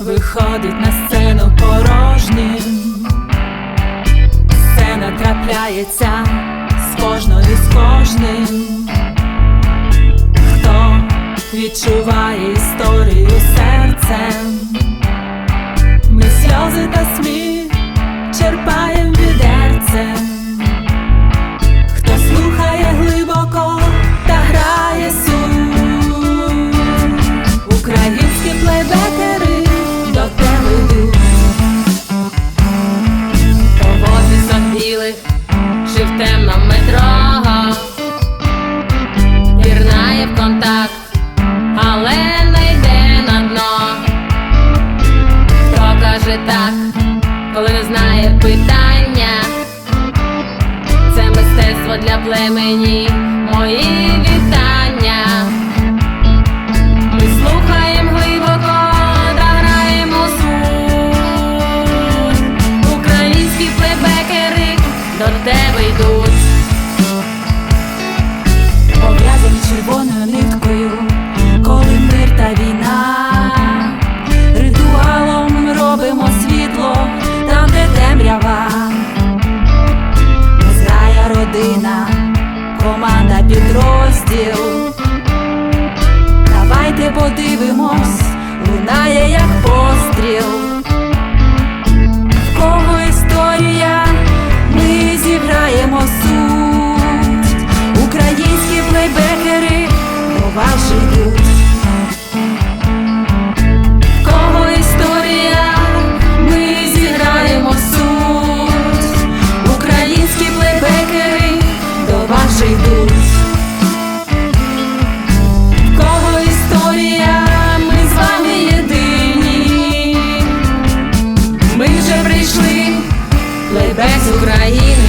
виходить на сцену порожнім, сцена трапляється з кожною, з кожним, хто відчуває історію серцем. Для племені мої вітання. Ми слухаємо глибоко, та граємо суть. Українські плебекери до тебе. стіл. Давайте подивимось, лунає, як постріл. без України.